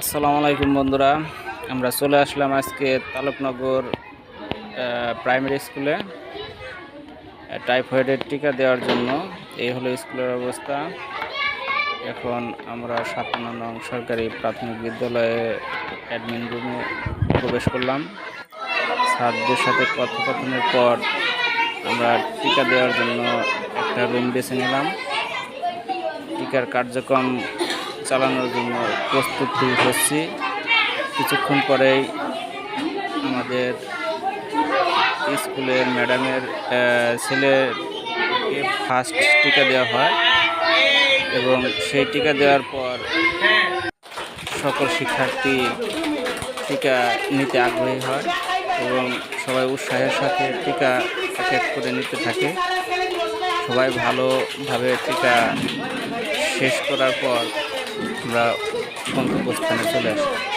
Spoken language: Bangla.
আসসালামু আলাইকুম বন্ধুরা। আমরা চলে আসলাম আজকে তালুকনগর প্রাইমারি স্কুলে টাইফয়েডের টিকা দেওয়ার জন্য। এই হলো স্কুলের অবস্থা। এখন আমরা সাতান্ন নং সরকারি প্রাথমিক বিদ্যালয়ে অ্যাডমিন রুমে প্রবেশ করলাম। স্যারদের সাথে কথোপকথনের পর আমরা টিকা দেওয়ার জন্য একটা রুম বেছে নিলাম। টিকার কার্যক্রম চালানোর জন্য প্রস্তুতি হচ্ছি। কিছুক্ষণ পরেই আমাদের স্কুলের ম্যাডামের ছেলেকে ফার্স্ট টিকা দেওয়া হয় এবং সেই টিকা দেওয়ার পর সকল শিক্ষার্থী টিকা নিতে আগ্রহী হয় এবং সবাই উৎসাহের সাথে টিকা এক করে নিতে থাকে। সবাই ভালোভাবে টিকা শেষ করার পর আমরা গন্তব্যস্থানে চলে আসি।